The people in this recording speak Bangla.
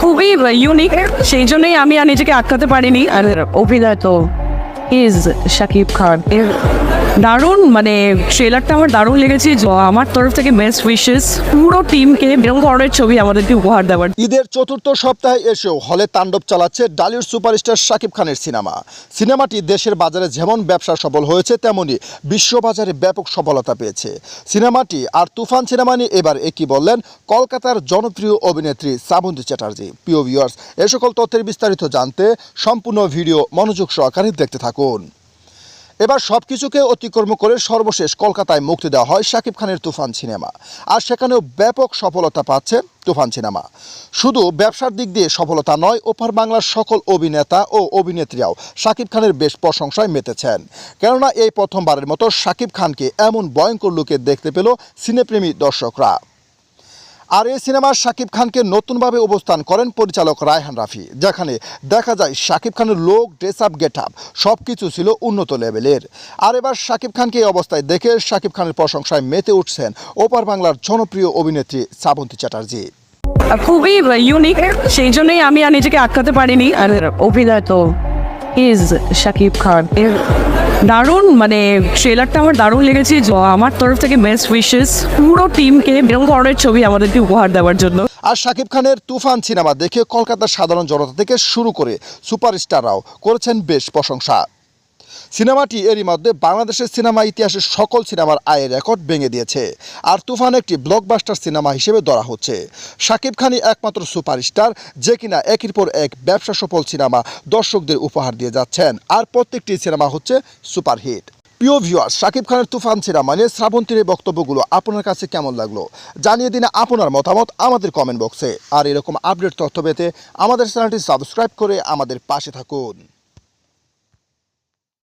খুবই ইউনিক সেই জন্যই আমি আর নিজেকে আটকাতে পারিনি। আর অভিনয় তো ইজ শাকিব খান দারুণ মানে ট্রেলারটা আমার দারুণ লেগেছে। আমার তরফ থেকে বেস্ট উইশেস পুরো টিমকে এরকম ধরনের ছবি আমাদেরকে উপহার দেওয়ার। ঈদের চতুর্থ সপ্তাহে এসেও হলে তাণ্ডব চালাচ্ছে ডালিউড সুপারস্টার শাকিব খানের সিনেমা। সিনেমাটি দেশের বাজারে যেমন ব্যবসা সফল হয়েছে, তেমনি বিশ্ববাজারে ব্যাপক সফলতা পেয়েছে। সিনেমাটি আর তুফান সিনেমা নিয়ে এবার একই বললেন কলকাতার জনপ্রিয় অভিনেত্রী শ্রাবন্তী চ্যাটার্জি। প্রিয় ভিউয়ার্স এ সকল তথ্যের বিস্তারিত জানতে সম্পূর্ণ ভিডিও মনোযোগ সহকারে দেখতে থাকুন। এবার সব কিছুকে অতিক্রম করে সর্বশেষ কলকাতায় মুক্তি দেওয়া হয় শাকিব খানের তুফান সিনেমা। আর সেখানেও ব্যাপক সফলতা পাচ্ছে তুফান সিনেমা। শুধু ব্যবসার দিক দিয়ে সফলতা নয়, ওপার বাংলার সকল অভিনেতা ও অভিনেত্রীরাও শাকিব খানের বেশ প্রশংসায় মেতেছেন। কেননা এই প্রথমবারের মতো শাকিব খানকে এমন ভয়ঙ্কর লুকে দেখতে পেল সিনেপ্রেমী দর্শকরা। আর এই সিনেমার শাকিব খানকে নতুনভাবে অবস্থান করেন পরিচালক রায়হান রাফি, যেখানে দেখা যায় শাকিব খানের লোক ড্রেস আপ গেট আপ সব কিছু ছিল উন্নত লেভেলের। আর এবার শাকিব খানকে এই অবস্থায় দেখে শাকিব খানের প্রশংসায় মেতে উঠছেন ওপার বাংলার জনপ্রিয় অভিনেত্রী শ্রাবন্তী চ্যাটার্জি। খুবই ইউনিক সেই জন্যই আমি আর নিজেকে আটকাতে পারিনি। আর অভিনয় তো ইজ শাকিব খান। দারুণ মানে ট্রেলারটা আমার দারুণ লেগেছে। আমার তরফ থেকে বেস্ট উইশেস পুরো টিমকে এরকম ধরনের ছবি আমাদেরকে উপহার দেওয়ার জন্য। আর শাকিব খানের তুফান সিনেমা দেখে কলকাতার সাধারণ জনতা থেকে শুরু করে সুপারস্টাররাও করেছেন বেশ প্রশংসা। সিনেমাটি এরই মধ্যে বাংলাদেশের সিনেমা ইতিহাসে সকল সিনেমার আয়ের রেকর্ড ভেঙে দিয়েছে। আর তুফান একটি ব্লকবাস্টার সিনেমা হিসেবে ধরা হচ্ছে। শাকিব খানই একমাত্র সুপারস্টার, যে কিনা একের পর এক ব্যবসা সফল সিনেমা দর্শকদের উপহার দিয়ে যাচ্ছেন। আর প্রত্যেকটি সিনেমা হচ্ছে সুপারহিট। প্রিয় ভিউয়ার শাকিব খানের তুফান সিনেমা নিয়ে শ্রাবন্তীর এই বক্তব্যগুলো আপনার কাছে কেমন লাগল? জানিয়ে দিন আপনার মতামত আমাদের কমেন্ট বক্সে আর এরকম আপডেট তথ্য পেতে আমাদের চ্যানেলটি সাবস্ক্রাইব করে আমাদের পাশে থাকুন।